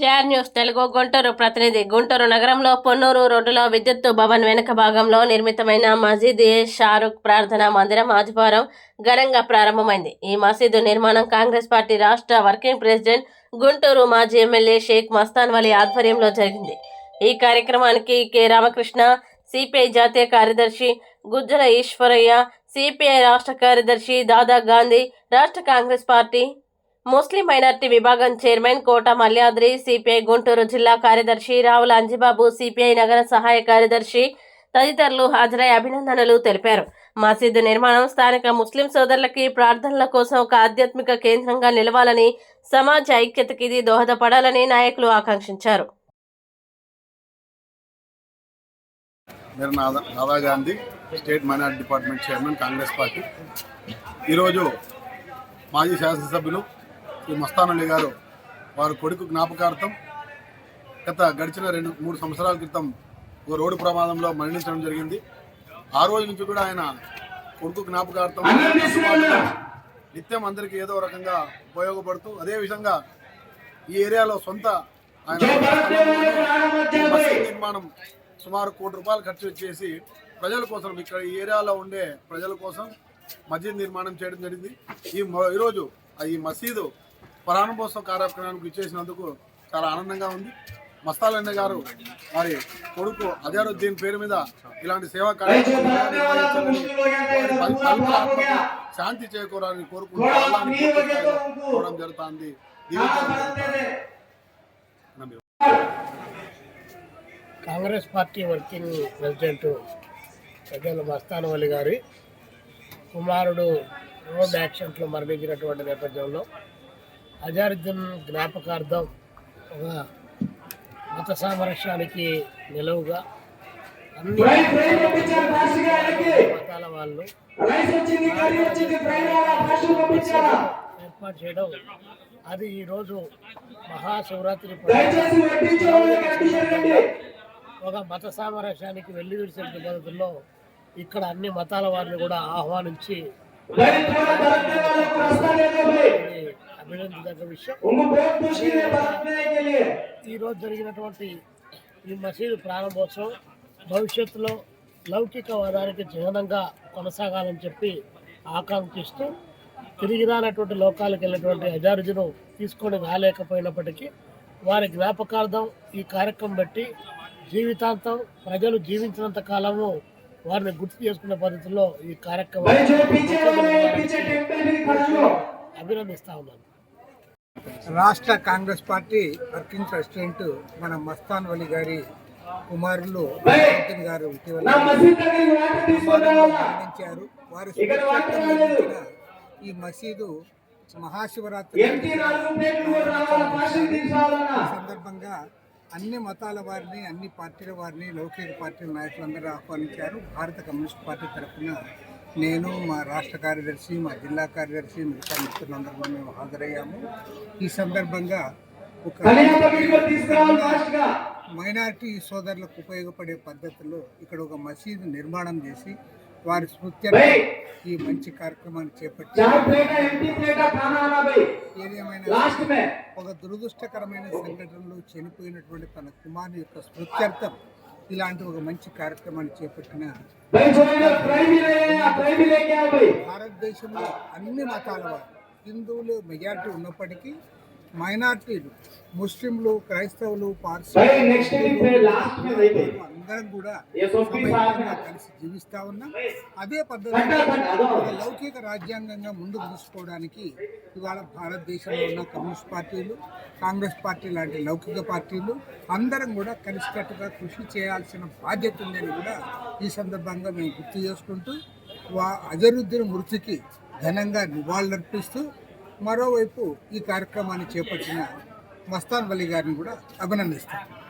JR news Telugu Guntur ప్రతినిధి. గుంటూరు నగరంలో పొన్నూరు రోడ్డులో విద్యుత్ భవన్ వెనుక భాగంలో నిర్మితమైన మసీద్ ఏ షారుఖ్ ప్రార్థనా మందిరం ఆదివారం ఘనంగా ప్రారంభమైంది. ఈ మసీదు నిర్మాణం కాంగ్రెస్ పార్టీ రాష్ట్ర వర్కింగ్ ప్రెసిడెంట్ గుంటూరు మాజీ ఎమ్మెల్యే షేక్ మస్తాన్ వలి ఆధ్వర్యంలో జరిగింది. ఈ కార్యక్రమానికి కె రామకృష్ణ సిపిఐ జాతీయ కార్యదర్శి గుజ్జల ఈశ్వరయ్య సిపిఐ రాష్ట్ర కార్యదర్శి దాదా గాంధీ రాష్ట్ర కాంగ్రెస్ పార్టీ ముస్లిం మైనార్టీ విభాగం చైర్మన్ కోట మల్యాద్రి సిపిఐ గుంటూరు జిల్లా కార్యదర్శి రావుల అంజిబాబు సిపిఐ నగర సహాయ కార్యదర్శి తదితరులు హాజరై అభినందనలు తెలిపారు. మసీదు నిర్మాణం స్థానిక ముస్లిం సోదరులకి ప్రార్థనల కోసం ఒక ఆధ్యాత్మిక కేంద్రంగా నిలవాలని సమాజ ఐక్యతకి ఇది దోహదపడాలని నాయకులు ఆకాంక్షించారు. Gandhi state minority department chairman Congress party. ఈరోజు మాజీ శాసనసభ్యులు శ్రీ మస్తాన్ అలీ గారు వారి కొడుకు జ్ఞాపకార్థం గత గడిచిన రెండు మూడు సంవత్సరాల క్రితం ఒక రోడ్డు ప్రమాదంలో మరణించడం జరిగింది. ఆ రోజు నుంచి కూడా ఆయన కొడుకు జ్ఞాపకార్థం నిత్యం అందరికీ ఏదో రకంగా ఉపయోగపడుతూ అదే విధంగా ఈ ఏరియాలో సొంత ఆయన మసీద్ నిర్మాణం సుమారు కోటి రూపాయలు ఖర్చు చేసి ప్రజల కోసం ఇక్కడ ఈ ఏరియాలో ఉండే ప్రజల కోసం మసీద్ నిర్మాణం చేయడం జరిగింది. ఈ ఈరోజు ఈ మసీదు ప్రారంభోత్సవ కార్యక్రమానికి ఇచ్చేసినందుకు చాలా ఆనందంగా ఉంది. మస్తాలన్న గారు మరి కొడుకు అజారుద్దీన్ పేరు మీద ఇలాంటి సేవా కార్యక్రమాలు శాంతి చేకూరాలని కోరుకుంటూ జరుగుతుంది. కాంగ్రెస్ పార్టీ వర్కింగ్ ప్రెసిడెంట్ పెద్దల మస్తానవల్లి గారి కుమారుడు రోడ్ యాక్సిడెంట్లో మరణించినటువంటి నేపథ్యంలో అజారుద్దీన్ జ్ఞాపకార్థం ఒక మత సామరస్యానికి నిలువుగా అన్ని మతాల వాళ్ళు ఏర్పాటు చేయడం అది ఈరోజు మహాశివరాత్రి పండుగ. ఒక మత సామరస్యానికి వెళ్ళి విడిచిన పద్ధతుల్లో ఇక్కడ అన్ని మతాల వారిని కూడా ఆహ్వానించి విషయం. ఈరోజు జరిగినటువంటి ఈ మసీదు ప్రారంభోత్సవం భవిష్యత్తులో లౌకికవాదానికి చిహ్నంగా కొనసాగాలని చెప్పి ఆకాంక్షిస్తూ తిరిగి రానటువంటి లోకాలకు వెళ్ళినటువంటి అజారుజును తీసుకొని రాలేకపోయినప్పటికీ వారి జ్ఞాపకార్థం ఈ కార్యక్రమం పెట్టి జీవితాంతం ప్రజలు జీవించినంత కాలము వారిని గుర్తు చేసుకునే పద్ధతిలో ఈ కార్యక్రమం అభినందిస్తా ఉన్నాను. రాష్ట్ర కాంగ్రెస్ పార్టీ వర్కింగ్ ప్రెసిడెంట్ మన మస్తాన్ వలి గారి కుమారులు గారు ఇటీవల మరణించారు. వారి ఈ మసీదు మహాశివరాత్రి సందర్భంగా అన్ని మతాల వారిని అన్ని పార్టీల వారిని లౌకిక పార్టీల నాయకులందరూ ఆహ్వానించారు. భారత కమ్యూనిస్ట్ పార్టీ తరఫున నేను మా రాష్ట్ర కార్యదర్శి మా జిల్లా కార్యదర్శి మిగతా మిత్రులందరూ కూడా మేము హాజరయ్యాము. ఈ సందర్భంగా ఒక మైనారిటీ సోదరులకు ఉపయోగపడే పద్ధతిలో ఇక్కడ ఒక మసీదు నిర్మాణం చేసి వారి స్మృత్యర్థం ఈ మంచి కార్యక్రమాన్ని చేపట్టి ఏదేమైనా ఒక దురదృష్టకరమైన సంఘటనలో చనిపోయినటువంటి తన కుమారుని యొక్క స్మృత్యర్థం ఇలాంటి ఒక మంచి కార్యక్రమాన్ని చేపట్టిన భారతదేశంలో అన్ని మతాల వారు హిందువులు మెజారిటీ ఉన్నప్పటికీ మైనార్టీలు ముస్లింలు క్రైస్తవులు పార్సీలు అందరం కూడా కలిసి జీవిస్తా ఉన్నాం. అదే పద్ధతిలో ఒక లౌకిక రాజ్యాంగంగా ముందుకు తీసుకోవడానికి ఇవాళ భారతదేశంలో ఉన్న కమ్యూనిస్ట్ పార్టీలు కాంగ్రెస్ పార్టీ లాంటి లౌకిక పార్టీలు అందరం కూడా కలిసికట్టుగా కృషి చేయాల్సిన బాధ్యత ఉందని కూడా ఈ సందర్భంగా మేము గుర్తు చేసుకుంటూ వా అజరుద్దీన్ మృతికి ఘనంగా నివాళులర్పిస్తూ మరోవైపు ఈ కార్యక్రమాన్ని చేపట్టిన మస్తాన్ వలి గారిని కూడా అభినందిస్తాను